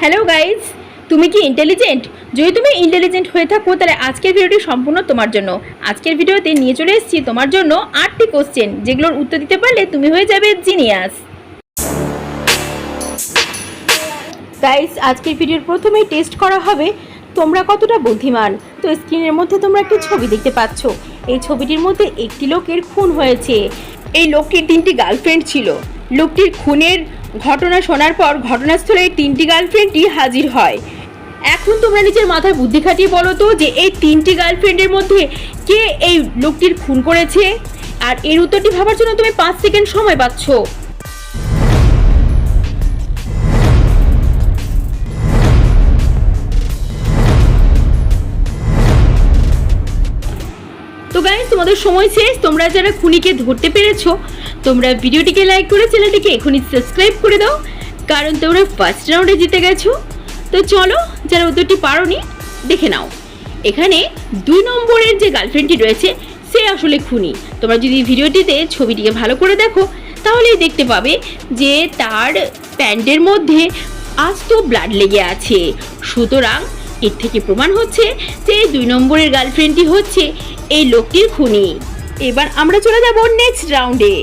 Hello guys তুমি কি intelligent যদি তুমি ইন্টেলিজেন্ট হয়ে থাকো, তাহলে আজকের ভিডিওটি সম্পূর্ণ তোমার জন্য। আজকের ভিডিওতে নিয়ে চলে এসেছি তোমার জন্য আটটি কোশ্চেন যেগুলোর উত্তর দিতে পারলে তুমি হয়ে যাবে জিনিয়াস গাইস আজকের ভিডিওর প্রথমেই টেস্ট করা হবে তোমরা কতটা বুদ্ধিমান? তো স্ক্রিনের মধ্যে তোমরা একটি ছবি দেখতে পাচ্ছ। এই ছবিটির মধ্যে একটি লোকের খুন হয়েছে। এই লোকটির তিনটি গার্লফ্রেন্ড ছিল। লোকটির খুনের ঘটনা শোনার পর ঘটনাস্থলে তিনটি গার্লফ্রেন্ডই হাজির হয়। এখন তোমরা নিজের মাথায় বুদ্ধি খাটিয়ে বলো তো যে এই তিনটি গার্লফ্রেন্ডের মধ্যে কে এই লোকটির খুন করেছে? আর এর উত্তরটি ভাবার জন্য তুমি পাঁচ সেকেন্ড সময় পাচ্ছ। তোমাদের সময় শেষ। তোমরা যারা খুনিকে ধরতে পেরেছ, তোমরা ভিডিওটিকে লাইক করে চ্যানেলটিকে এখনই সাবস্ক্রাইব করে দাও, কারণ তোমরা ফার্স্ট রাউন্ডে জিতে গেছো। তো চলো, যারা উত্তরটি পারোনি, দেখে নাও। এখানে দুই নম্বরের যে গার্লফ্রেন্ডটি রয়েছে, সে আসলে খুনি। তোমরা যদি ভিডিওটিতে ছবিটিকে ভালো করে দেখো, তাহলেই দেখতে পাবে যে তার প্যান্টের মধ্যে আস্ত ব্লাড লেগে আছে। সুতরাং এর থেকে প্রমাণ হচ্ছে যে দুই নম্বরের গার্লফ্রেন্ডটি হচ্ছে এই লোকটির খুনি। এবার আমরা চলে যাব নেক্সট রাউন্ডে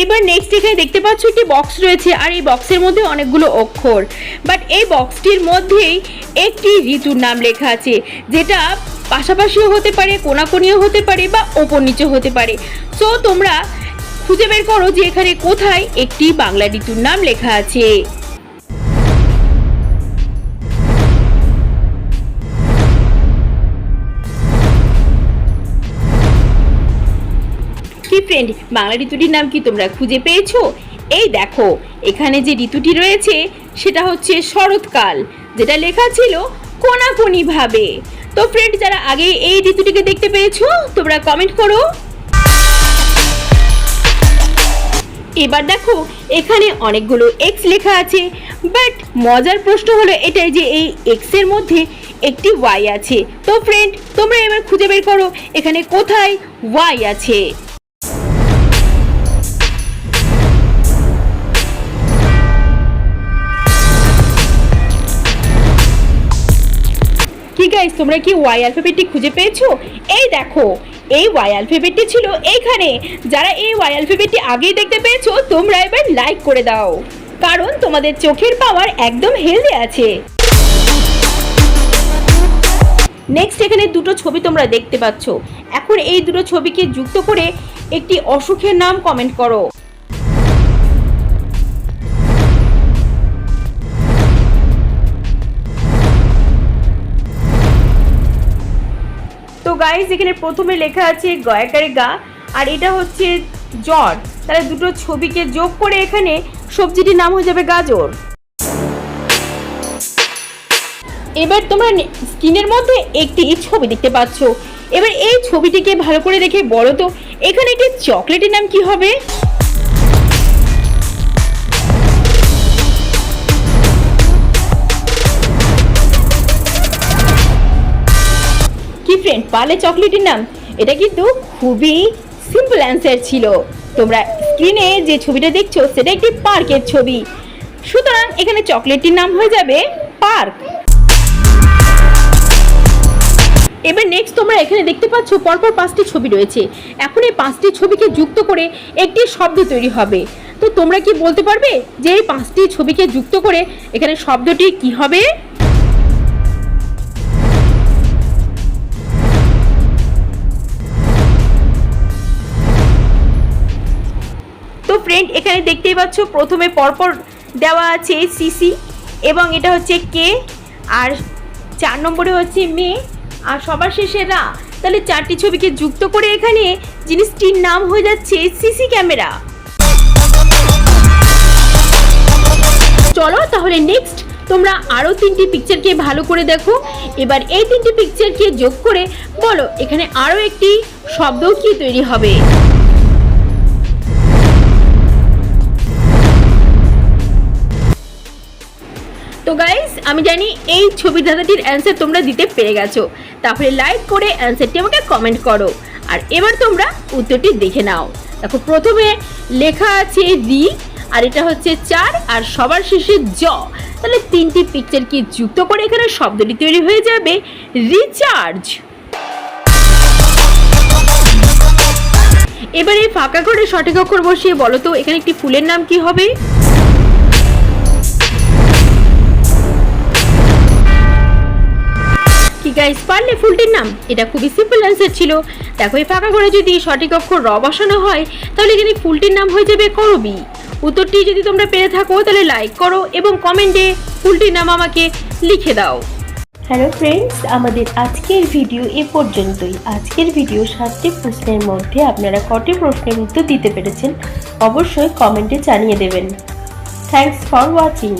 এবার নেক্সট এখানে দেখতে পাচ্ছ একটি বক্স রয়েছে, আর এই বক্সের মধ্যে অনেকগুলো অক্ষর। বাট এই বক্সটির মধ্যেই একটি ঋতুর নাম লেখা আছে, যেটা পাশাপাশিও হতে পারে, কোনাকুনিও হতে পারে বা ওপর নিচে হতে পারে। সো তোমরা খুঁজে বের করো যে এখানে কোথায় একটি বাংলা ঋতুর নাম লেখা আছে। ফ্রেন্ড বাংলা ঋতুটির নাম কি তোমরা খুঁজে পেয়েছ? এই দেখো, এখানে যে ঋতুটি রয়েছে, সেটা হচ্ছে শরৎকাল, যেটা লেখা ছিল কোনাকুনি ভাবে তো ফ্রেন্ড যারা আগে এই ঋতুটিকে দেখতে পেয়েছ, তোমরা কমেন্ট করো। এবার দেখো, এখানে অনেকগুলো এক্স লেখা আছে বাট মজার প্রশ্ন হলো এটাই যে এই এক্সের মধ্যে একটি ওয়াই আছে। তো ফ্রেন্ড তোমরা এবার খুঁজে বের করো, এখানে কোথায় ওয়াই আছে? গাইস তোমরা কি ওয়াই অ্যালফাবেটটি খুঁজে পেয়েছ? এই দেখো, এই ওয়াই অ্যালফাবেটটি ছিল এইখানে। যারা এই ওয়াই অ্যালফাবেটটি আগেই দেখতে পেয়েছ, তোমরা এবার লাইক করে দাও। কারণ তোমাদের চোখের পাওয়ার একদম হেলদি আছে। নেক্সট এখানে দুটো ছবি তোমরা দেখতে পাচ্ছ। এখন এই দুটো ছবিকে যুক্ত করে একটি অসুখের নাম কমেন্ট করো। গাইজ এখানে প্রথমে লেখা আছে গয়াকারে গা, আর এটা হচ্ছে জ্বর। তাহলে দুটো ছবিকে যোগ করে এখানে সবজিটির নাম হয়ে যাবে গাজর। এবার তোমরা স্কিনের মধ্যে একটি ছবি দেখতে পাচ্ছ। এবার এই ছবিটিকে ভালো করে দেখে বলো তো, এখানে একটি চকলেটের নাম কি হবে? ফ্রেন্ড চকলেটের নাম। এটা কিন্তু খুবই সিম্পল অ্যান্সার ছিল। তোমরা স্ক্রিনে যে ছবিটা দেখছ, সেটা একটি পার্কের ছবি। সুতরাং এখানে চকলেটটির নাম হয়ে যাবে পার্ক। এবার নেক্সট তোমরা এখানে দেখতে পাচ্ছ পরপর পাঁচটি ছবি রয়েছে। এখন এই পাঁচটি ছবিকে যুক্ত করে একটি শব্দ তৈরি হবে। তো তোমরা কি বলতে পারবে যে এই পাঁচটি ছবিকে যুক্ত করে এখানে শব্দটি কি হবে? তো ফ্রেন্ড এখানে দেখতেই পাচ্ছ, প্রথমে পরপর দেওয়া আছে সিসি এবং এটা হচ্ছে কে আর চার নম্বরে হচ্ছে মেয়ে, আর সবার শেষে রা। তাহলে চারটি ছবিকে যুক্ত করে এখানে জিনিসটির নাম হয়ে যাচ্ছে সিসি ক্যামেরা। চলো তাহলে নেক্সট তোমরা আরও তিনটি পিকচারকে ভালো করে দেখো। এবার এই তিনটি পিকচারকে যোগ করে বলো, এখানে আরও একটি শব্দ কি তৈরি হবে? তো গাইস আমি জানি এই ছবি দাদাটির অ্যান্সার তোমরা দিতে পেরে গেছো। তাহলে লাইক করে অ্যান্সারটি আমাকে কমেন্ট করো। আর এবার তোমরা উত্তরটি দেখে নাও। দেখো, প্রথমে লেখা আছে রি আর এটা হচ্ছে চার, আর সবার শেষে জ। তাহলে তিনটি পিকচারকে যুক্ত করে এখানে শব্দটি তৈরি হয়ে যাবে? রিচার্জ এবারে ফাঁকা করে সঠিক অক্ষর বসিয়ে বলো তো, এখানে একটি ফুলের নাম কি হবে? গাইস পারলে ফুলটির নাম। এটা খুবই সিম্পল অ্যান্সার ছিল। দেখো, এই ফাঁকা করে যদি সঠিক অক্ষর র বসানো হয়, তাহলে এখানে ফুলটির নাম হয়ে যাবে করবি। উত্তরটি যদি তোমরা পেরে থাকো, তাহলে লাইক করো এবং কমেন্টে ফুলটির নাম আমাকে লিখে দাও। হ্যালো ফ্রেন্ডস আমাদের আজকের ভিডিও এ পর্যন্তই। আজকের ভিডিও সাতটি প্রশ্নের মধ্যে আপনারা কটি প্রশ্নের উত্তর দিতে পেরেছেন, অবশ্যই কমেন্টে জানিয়ে দেবেন। Thanks for watching